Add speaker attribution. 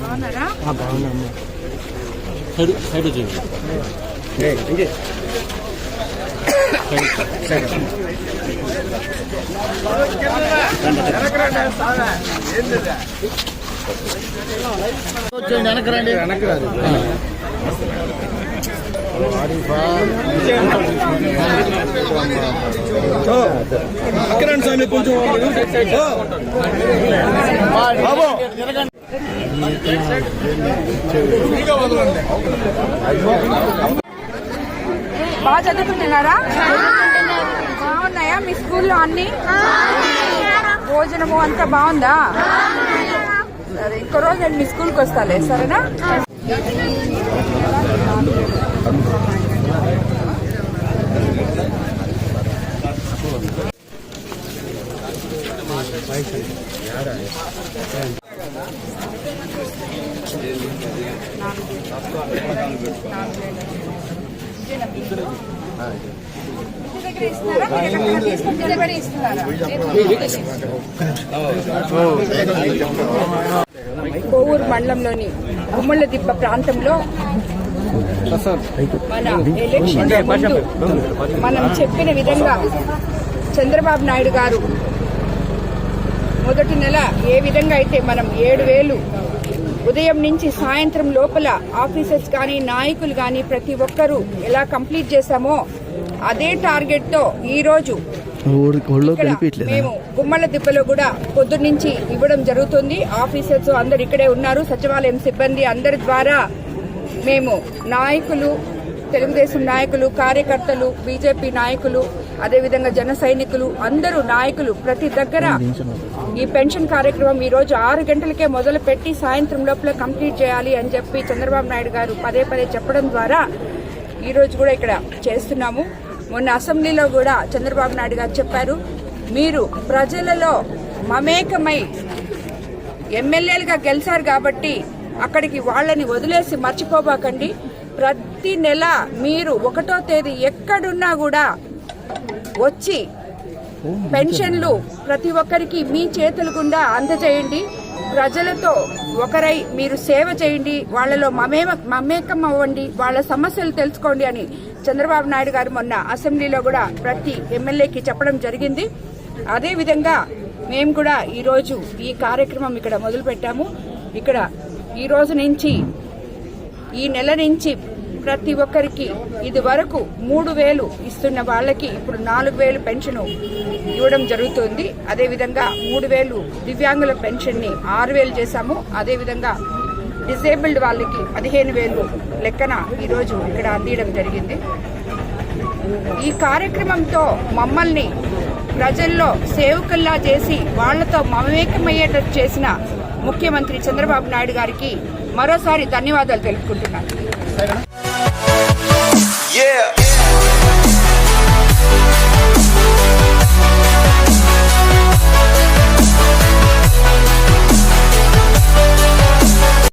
Speaker 1: బాగున్నారా
Speaker 2: బాగుందమ్మా
Speaker 3: side side చేయండి
Speaker 2: వచ్చేయండి వెనక్కి రండి వెనక్కి రాదు
Speaker 3: స్వామి కొంచెం
Speaker 2: బాబు
Speaker 1: బాగా చదువుకుంటున్నారా? బాగున్నాయా మీ స్కూల్లో అన్ని? భోజనము అంతా బాగుందా? సరే ఇంకో రోజు నేను మీ స్కూల్కి వస్తాలే సరేనా? ఇంటి దగ్గర కోవూరు మండలంలోని గుమ్మళ్ళ దిబ్బ ప్రాంతంలో మన ఎలక్షన్ మనం చెప్పిన విధంగా చంద్రబాబు నాయుడు గారు మొదటి నెల ఏ విధంగా అయితే మనం ఏడు వేలు ఉదయం నుంచి సాయంత్రం లోపల ఆఫీసర్స్ కానీ నాయకులు కానీ ప్రతి ఒక్కరూ ఎలా కంప్లీట్ చేశామో అదే టార్గెట్తో ఈ రోజు
Speaker 2: ఒళ్ళో
Speaker 1: ఇక్కడ
Speaker 2: కలిపిట్లేదా
Speaker 1: మేము గుమ్మల దిబ్బలో కూడా పొద్దున్నుంచి ఇవ్వడం జరుగుతుంది. ఆఫీసర్స్ అందరు ఇక్కడే ఉన్నారు. సచివాలయం సిబ్బంది అందరి ద్వారా మేము నాయకులు తెలుగుదేశం నాయకులు కార్యకర్తలు బీజేపీ నాయకులు అదేవిధంగా జన సైనికులు అందరూ నాయకులు ప్రతి దగ్గర ఈ పెన్షన్ కార్యక్రమం ఈ రోజు ఆరు గంటలకే మొదలు పెట్టి సాయంత్రం లోపల కంప్లీట్ చేయాలి అని చెప్పి చంద్రబాబు నాయుడు గారు పదే పదే చెప్పడం ద్వారా ఈ రోజు కూడా ఇక్కడ చేస్తున్నాము. మొన్న అసెంబ్లీలో కూడా చంద్రబాబు నాయుడు గారు చెప్పారు మీరు ప్రజలలో మమేకమై ఎమ్మెల్యేలుగా గెలిచారు కాబట్టి అక్కడికి వాళ్ళని వదిలేసి మర్చిపోబాకండి. ప్రతి నెల మీరు ఒకటో తేదీ ఎక్కడున్నా కూడా వచ్చి పెన్షన్లు ప్రతి ఒక్కరికి మీ చేతుల గుండా అందజేయండి. ప్రజలతో ఒకరై మీరు సేవ చేయండి. వాళ్ళలో మమేమ మమేకం అవ్వండి. వాళ్ళ సమస్యలు తెలుసుకోండి అని చంద్రబాబు నాయుడు గారు మొన్న అసెంబ్లీలో కూడా ప్రతి ఎమ్మెల్యేకి చెప్పడం జరిగింది. అదేవిధంగా మేము కూడా ఈరోజు ఈ కార్యక్రమం ఇక్కడ మొదలుపెట్టాము. ఇక్కడ ఈ రోజు నుంచి ఈ నెల నుంచి ప్రతి ఒక్కరికి ఇది వరకు మూడు వేలు ఇస్తున్న వాళ్ళకి ఇప్పుడు నాలుగు వేలు పెన్షన్ ఇవ్వడం జరుగుతుంది. అదేవిధంగా మూడు వేలు దివ్యాంగుల పెన్షన్ని ఆరు వేలు చేశాము. అదేవిధంగా డిసేబుల్డ్ వాళ్ళకి పదిహేను వేలు లెక్కన ఈరోజు ఇక్కడ అందియడం జరిగింది. ఈ కార్యక్రమంతో మమ్మల్ని ప్రజల్లో సేవకుల్లా చేసి వాళ్ళతో మమేకమయ్యేటట్టు చేసిన ముఖ్యమంత్రి చంద్రబాబు నాయుడు గారికి మరోసారి ధన్యవాదాలు తెలుపుకుంటున్నాను.